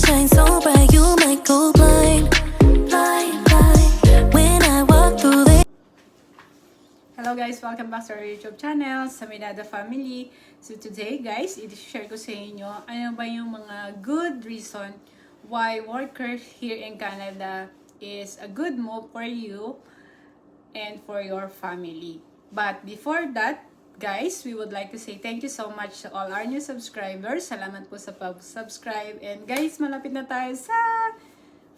shine so bright, you might go blind. Blind, blind. When I walk through the Hello guys! Welcome back to our YouTube channel, Saminada Family. So today guys, i-share ko sa inyo ano ba yung mga good reason why workers here in Canada is a good move for you and for your family. But before that, guys, we would like to say thank you so much to all our new subscribers. Salamat po sa pag-subscribe. And guys, malapit na tayo sa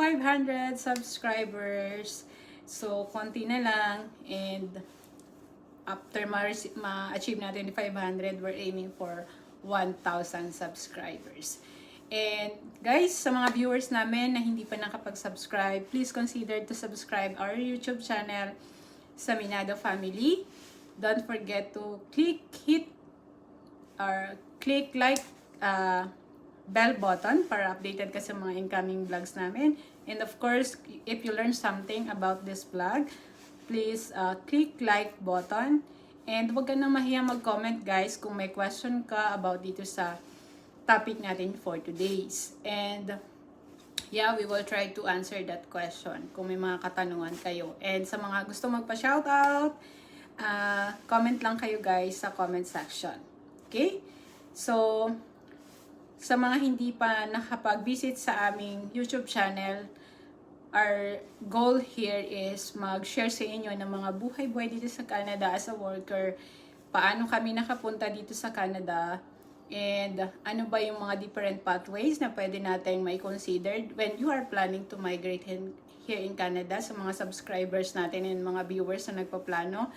500 subscribers. So, konti na lang. And after ma- ma-achieve natin yung 500, we're aiming for 1,000 subscribers. And guys, sa mga viewers namin na hindi pa nakapag-subscribe, please consider to subscribe our YouTube channel, Saminado Family. Don't forget to click, hit, or click like uh, bell button para updated ka sa mga incoming vlogs namin. And of course, if you learn something about this vlog, please uh, click like button. And huwag ka na mahiya mag-comment guys kung may question ka about dito sa topic natin for today's. And yeah, we will try to answer that question kung may mga katanungan kayo. And sa mga gusto magpa-shoutout, uh, comment lang kayo guys sa comment section. Okay? So, sa mga hindi pa nakapag-visit sa aming YouTube channel, our goal here is mag-share sa inyo ng mga buhay-buhay dito sa Canada as a worker, paano kami nakapunta dito sa Canada, and ano ba yung mga different pathways na pwede natin may consider when you are planning to migrate in, here in Canada sa mga subscribers natin and mga viewers na nagpaplano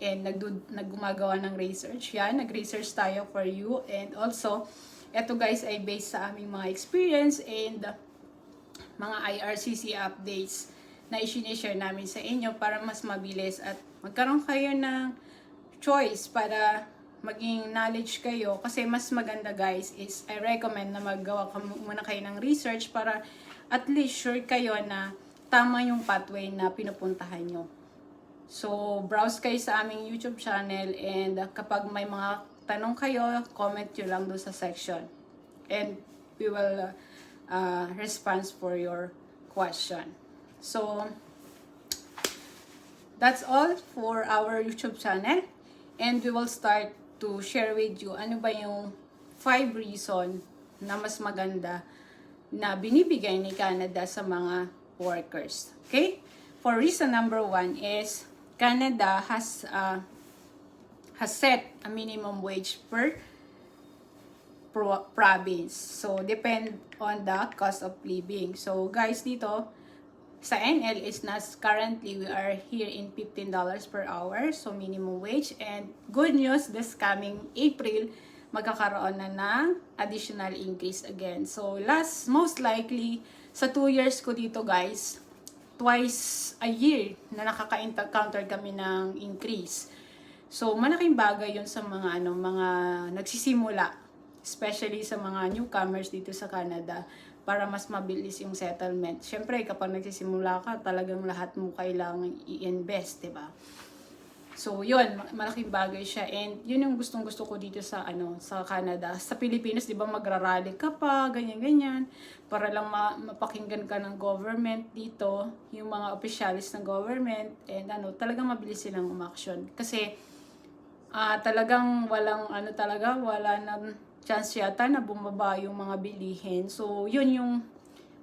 and nagdu- naggumagawa ng research. Yan, nag-research tayo for you and also eto guys ay based sa aming mga experience and mga IRCC updates na i-share namin sa inyo para mas mabilis at magkaroon kayo ng choice para maging knowledge kayo kasi mas maganda guys is I recommend na maggawa ka mu- muna kayo ng research para at least sure kayo na tama yung pathway na pinupuntahan nyo. So, browse kayo sa aming YouTube channel and kapag may mga tanong kayo, comment nyo lang doon sa section. And we will uh, respond for your question. So, that's all for our YouTube channel. And we will start to share with you ano ba yung five reason na mas maganda na binibigay ni Canada sa mga workers. Okay? For reason number one is Canada has uh, has set a minimum wage per pro- province. So, depend on the cost of living. So, guys, dito, sa NL is nas currently we are here in $15 per hour, so minimum wage. And good news, this coming April, magkakaroon na ng additional increase again. So, last, most likely, sa 2 years ko dito, guys, twice a year na nakaka-encounter kami ng increase. So, malaking bagay yun sa mga ano, mga nagsisimula, especially sa mga newcomers dito sa Canada para mas mabilis yung settlement. Siyempre, kapag nagsisimula ka, talagang lahat mo kailangan i-invest, 'di ba? So, yun, ma- malaking bagay siya. And yun yung gustong-gusto ko dito sa ano sa Canada. Sa Pilipinas, di ba, magrarally ka pa, ganyan-ganyan. Para lang ma- mapakinggan ka ng government dito, yung mga officialis ng government, and ano, talagang mabilis silang umaksyon. Kasi, ah talagang walang, ano talaga, wala na chance yata na bumaba yung mga bilihin. So, yun yung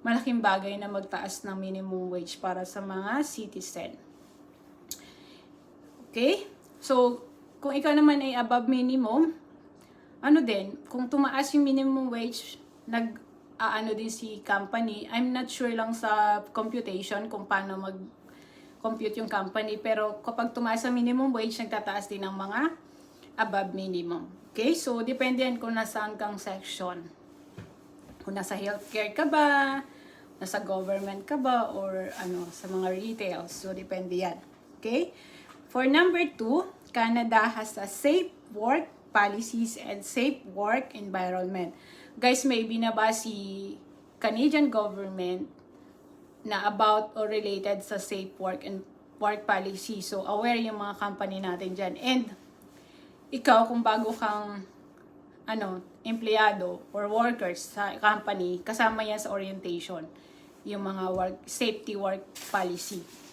malaking bagay na magtaas ng minimum wage para sa mga citizen. Okay? So, kung ikaw naman ay above minimum, ano din, kung tumaas yung minimum wage, nag aano din si company. I'm not sure lang sa computation kung paano mag compute yung company. Pero kapag tumaas ang minimum wage, nagtataas din ng mga above minimum. Okay? So, depende yan kung nasaan kang section. Kung nasa healthcare ka ba, nasa government ka ba, or ano, sa mga retails. So, depende yan. Okay? For number two, Canada has a safe work policies and safe work environment. Guys, may binaba si Canadian government na about or related sa safe work and work policy. So, aware yung mga company natin dyan. And, ikaw, kung bago kang ano, empleyado or workers sa company, kasama yan sa orientation, yung mga work, safety work policy.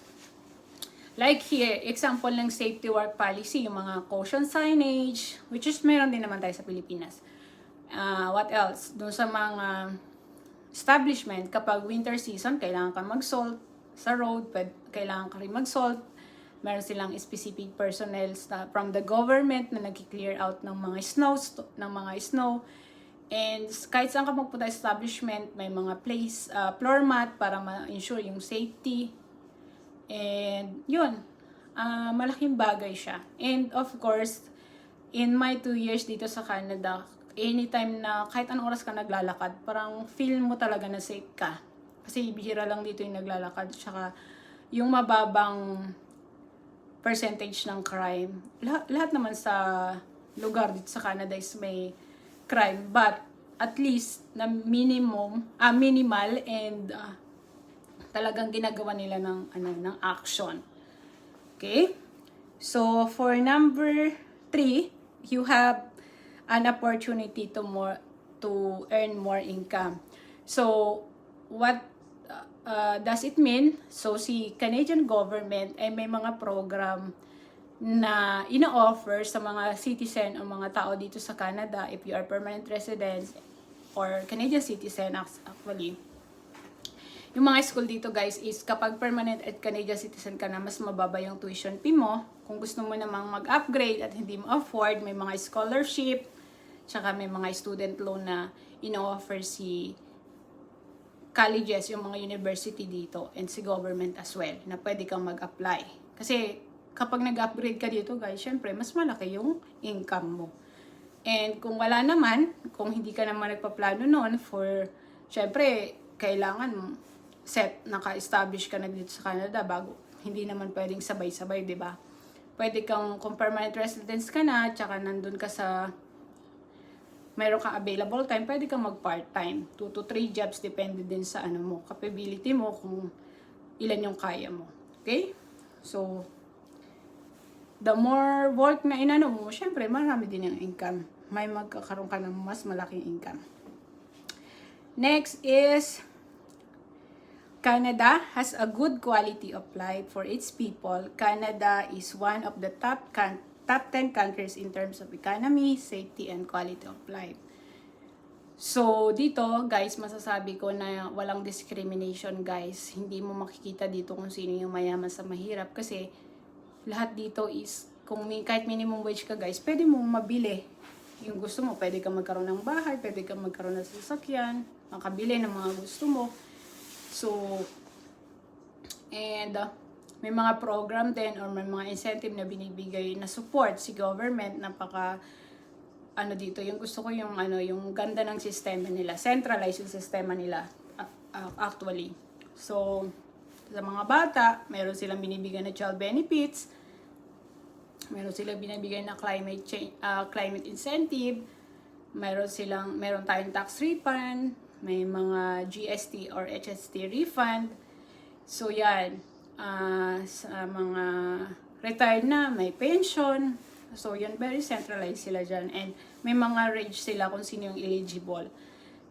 Like here, example ng safety work policy, yung mga caution signage, which is meron din naman tayo sa Pilipinas. Ah, what else? Doon sa mga establishment, kapag winter season, kailangan ka mag-salt sa road, kailangan ka rin mag-salt. Meron silang specific personnel from the government na nag-clear out ng mga snow, ng mga snow. And kahit saan ka magpunta establishment, may mga place, ah, floor mat para ma-ensure yung safety. And yun, ah, malaking bagay siya. And of course, in my two years dito sa Canada, anytime na kahit anong oras ka naglalakad, parang feel mo talaga na safe ka. Kasi bihira lang dito yung naglalakad. Tsaka yung mababang percentage ng crime. Lahat, lahat naman sa lugar dito sa Canada is may crime. But at least na minimum, ah minimal and ah, talagang ginagawa nila ng ano ng action. Okay? So for number three, you have an opportunity to more to earn more income. So what uh, uh, does it mean? So si Canadian government ay may mga program na ina-offer sa mga citizen o mga tao dito sa Canada if you are permanent residents or Canadian citizen ac- actually yung mga school dito guys is kapag permanent at Canadian citizen ka na, mas mababa yung tuition fee mo. Kung gusto mo namang mag-upgrade at hindi mo afford, may mga scholarship, tsaka may mga student loan na ino-offer si colleges, yung mga university dito, and si government as well, na pwede kang mag-apply. Kasi kapag nag-upgrade ka dito guys, syempre, mas malaki yung income mo. And kung wala naman, kung hindi ka naman nagpaplano noon for, syempre, kailangan set, naka-establish ka na dito sa Canada bago, hindi naman pwedeng sabay-sabay, di ba? Pwede kang, kung permanent residence ka na, tsaka nandun ka sa, meron kang available time, pwede kang mag-part-time. 2 to 3 jobs, depende din sa ano mo, capability mo, kung ilan yung kaya mo. Okay? So, the more work na inano mo, syempre, marami din yung income. May magkakaroon ka ng mas malaking income. Next is, Canada has a good quality of life for its people. Canada is one of the top can- top 10 countries in terms of economy, safety, and quality of life. So, dito, guys, masasabi ko na walang discrimination, guys. Hindi mo makikita dito kung sino yung mayaman sa mahirap kasi lahat dito is, kung may, kahit minimum wage ka, guys, pwede mo mabili. Yung gusto mo, pwede ka magkaroon ng bahay, pwede ka magkaroon ng sasakyan, makabili ng mga gusto mo. So, and uh, may mga program din or may mga incentive na binibigay na support si government. Napaka ano dito yung gusto ko yung ano yung ganda ng sistema nila centralized yung sistema nila uh, actually. So sa mga bata meron silang binibigyan na child benefits. Meron silang binibigyan na climate change uh, climate incentive. Meron silang meron tayong tax refund may mga GST or HST refund so yan ah, sa mga retired na, may pension. So, yun, very centralized sila dyan. And may mga range sila kung sino yung eligible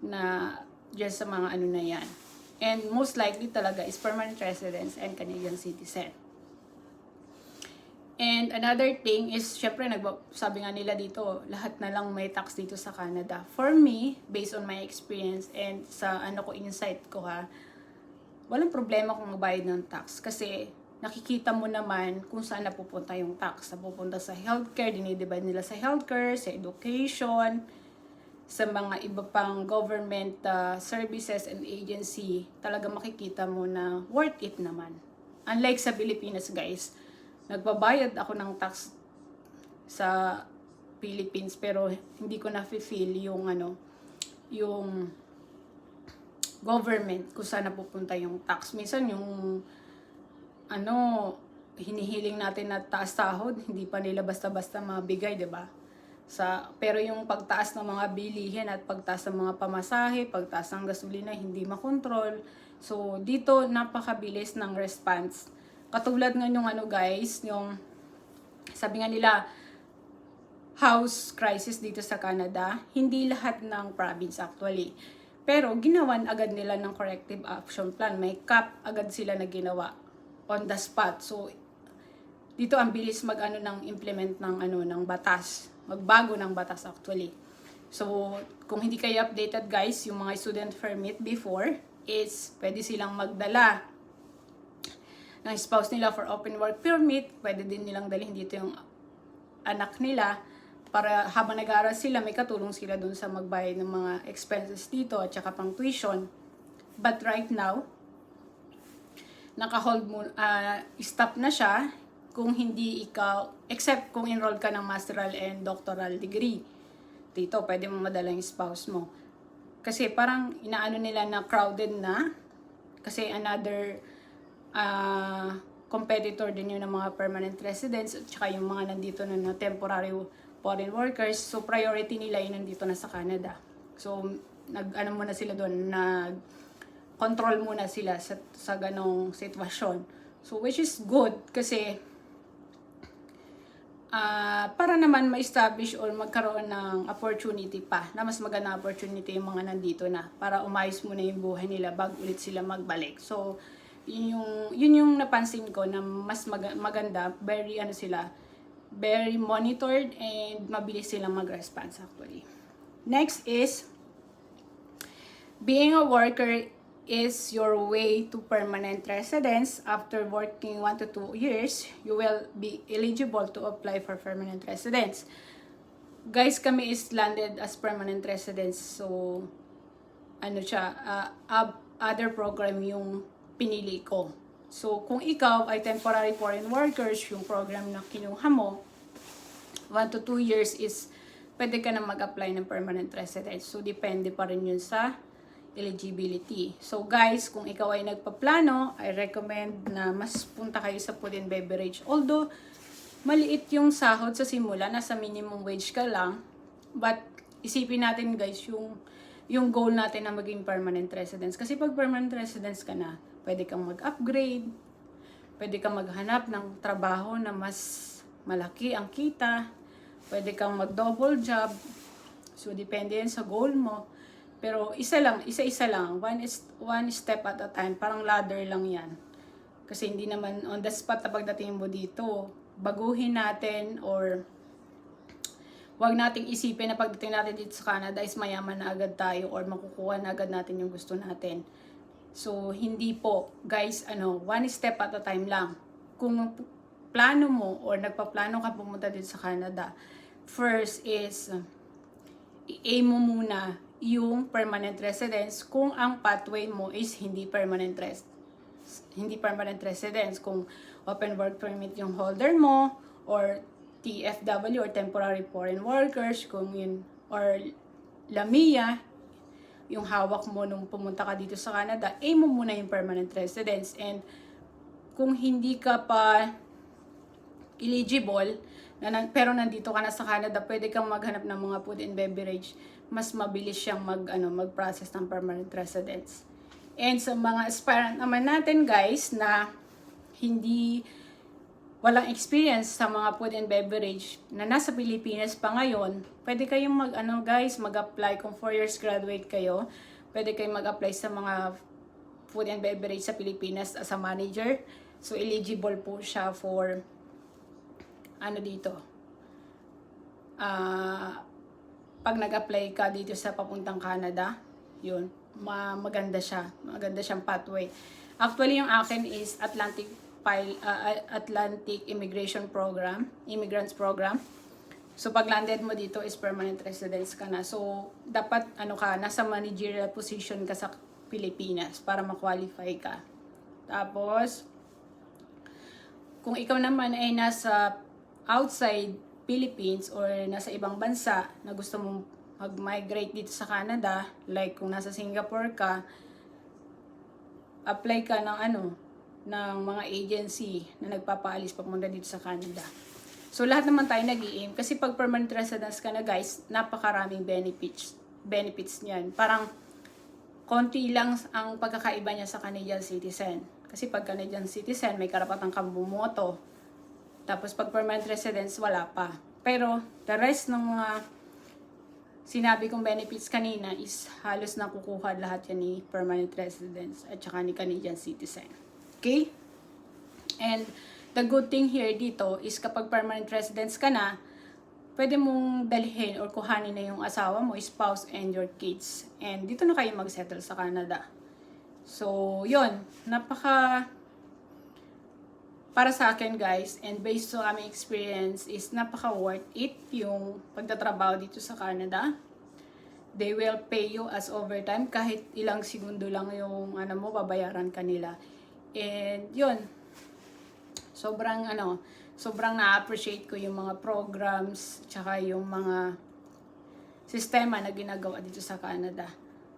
na dyan sa mga ano na yan. And most likely talaga is permanent residents and Canadian citizen. And another thing is, syempre, nagba- sabi nga nila dito, lahat na lang may tax dito sa Canada. For me, based on my experience and sa ano ko, insight ko ha, walang problema kung magbayad ng tax kasi nakikita mo naman kung saan napupunta yung tax. Napupunta sa healthcare, dinidivide nila sa healthcare, sa education, sa mga iba pang government uh, services and agency, talaga makikita mo na worth it naman. Unlike sa Pilipinas, guys, nagbabayad ako ng tax sa Philippines pero hindi ko na feel yung ano, yung government kung saan napupunta yung tax. Minsan yung ano, hinihiling natin na taas sahod, hindi pa nila basta-basta mabigay, 'di ba? Sa pero yung pagtaas ng mga bilihin at pagtaas ng mga pamasahe, pagtaas ng gasolina hindi makontrol. So dito napakabilis ng response. Katulad ng yung ano guys, yung sabi nga nila house crisis dito sa Canada. Hindi lahat ng province actually. Pero ginawan agad nila ng corrective action plan. May cap agad sila na ginawa on the spot. So dito ang bilis mag-ano ng implement ng ano ng batas. Magbago ng batas actually. So, kung hindi kayo updated guys, yung mga student permit before is pwede silang magdala ng spouse nila for open work permit. Pwede din nilang dalhin dito yung anak nila para habang nag-aaral sila, may katulong sila dun sa magbayad ng mga expenses dito at saka pang tuition. But right now, naka-hold mo, ah, stop na siya kung hindi ikaw, except kung enroll ka ng masteral and doctoral degree. Dito, pwede mo madala yung spouse mo. Kasi parang inaano nila na crowded na. Kasi another ah, competitor din yun ng mga permanent residents at saka yung mga nandito na, na temporary foreign workers. So priority nila yun nandito na sa Canada. So nag ano muna sila doon, nag control muna sila sa, sa ganong sitwasyon. So which is good kasi ah para naman ma-establish or magkaroon ng opportunity pa na mas maganda opportunity yung mga nandito na para umayos muna yung buhay nila bago ulit sila magbalik. So, yun yung, yun yung napansin ko na mas mag- maganda, very ano sila, very monitored and mabilis silang mag-response actually. Next is, being a worker is your way to permanent residence. After working 1 to 2 years, you will be eligible to apply for permanent residence. Guys, kami is landed as permanent residents. So, ano siya, uh, other program yung pinili ko. So, kung ikaw ay temporary foreign workers, yung program na kinuha mo, 1 to 2 years is pwede ka na mag-apply ng permanent residence. So, depende pa rin yun sa eligibility. So, guys, kung ikaw ay nagpaplano, I recommend na mas punta kayo sa food and beverage. Although, maliit yung sahod sa simula, nasa minimum wage ka lang. But, isipin natin guys, yung, yung goal natin na maging permanent residence. Kasi pag permanent residence ka na, pwede kang mag-upgrade, pwede kang maghanap ng trabaho na mas malaki ang kita, pwede kang mag-double job. So, depende yan sa goal mo. Pero isa lang, isa-isa lang, one, is, one step at a time, parang ladder lang yan. Kasi hindi naman on the spot na pagdating mo dito, baguhin natin or wag nating isipin na pagdating natin dito sa Canada is mayaman na agad tayo or makukuha na agad natin yung gusto natin. So, hindi po. Guys, ano, one step at a time lang. Kung plano mo or nagpaplano ka pumunta dito sa Canada, first is i-aim mo muna yung permanent residence kung ang pathway mo is hindi permanent res hindi permanent residence kung open work permit yung holder mo or TFW or temporary foreign workers kung yun or LAMIA yung hawak mo nung pumunta ka dito sa Canada, aim mo muna yung permanent residence and kung hindi ka pa eligible, na, pero nandito ka na sa Canada, pwede kang maghanap ng mga food and beverage. Mas mabilis siyang mag, ano, mag-process ng permanent residence. And sa mga aspirant naman natin guys na hindi walang experience sa mga food and beverage na nasa Pilipinas pa ngayon, pwede kayong mag ano guys, mag-apply kung 4 years graduate kayo. Pwede kayong mag-apply sa mga food and beverage sa Pilipinas as a manager. So eligible po siya for ano dito. Ah, pag nag-apply ka dito sa papuntang Canada, yun, ma maganda siya. Maganda siyang pathway. Actually, yung akin is Atlantic Pile, ah, Atlantic Immigration Program, Immigrants Program. So, pag landed mo dito is permanent residence ka na. So, dapat, ano ka, nasa managerial position ka sa Pilipinas para ma-qualify ka. Tapos, kung ikaw naman ay nasa outside Philippines or nasa ibang bansa na gusto mong mag-migrate dito sa Canada, like kung nasa Singapore ka, apply ka ng ano, ng mga agency na nagpapaalis papunta dito sa Canada. So lahat naman tayo nag aim kasi pag permanent residence ka na guys, napakaraming benefits benefits niyan. Parang konti lang ang pagkakaiba niya sa Canadian citizen. Kasi pag Canadian citizen, may karapatan kang bumoto. Tapos pag permanent residence, wala pa. Pero the rest ng mga sinabi kong benefits kanina is halos nakukuha lahat yan ni permanent residents at saka ni Canadian citizen. Okay? And the good thing here dito is kapag permanent residents ka na, pwede mong dalhin or kuhanin na yung asawa mo, spouse, and your kids. And dito na kayo mag-settle sa Canada. So, yun. Napaka para sa akin guys and based sa aming experience is napaka worth it yung pagtatrabaho dito sa Canada. They will pay you as overtime kahit ilang segundo lang yung ano mo babayaran kanila. And yun. Sobrang ano, sobrang na-appreciate ko yung mga programs tsaka yung mga sistema na ginagawa dito sa Canada.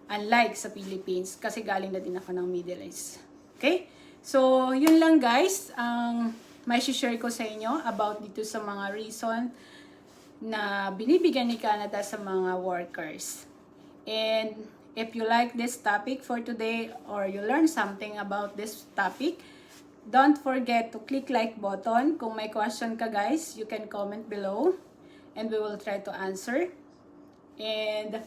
Unlike sa Philippines kasi galing na din ako ng Middle East. Okay? So, yun lang guys, ang may share ko sa inyo about dito sa mga reason na binibigyan ni Canada sa mga workers. And if you like this topic for today or you learn something about this topic, don't forget to click like button. Kung may question ka guys, you can comment below and we will try to answer. And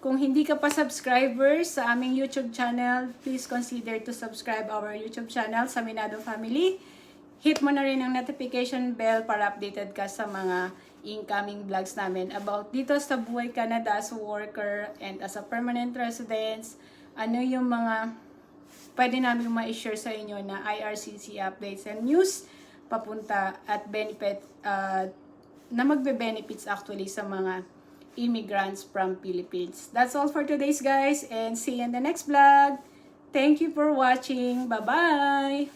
kung hindi ka pa subscriber sa aming YouTube channel, please consider to subscribe our YouTube channel, Saminado Family. Hit mo na rin ang notification bell para updated ka sa mga incoming vlogs namin about dito sa buhay Canada as a worker and as a permanent residence. Ano yung mga pwede namin ma-share sa inyo na IRCC updates and news papunta at benefit uh, na magbe-benefits actually sa mga immigrants from Philippines. That's all for today's guys and see you in the next vlog. Thank you for watching. Bye-bye!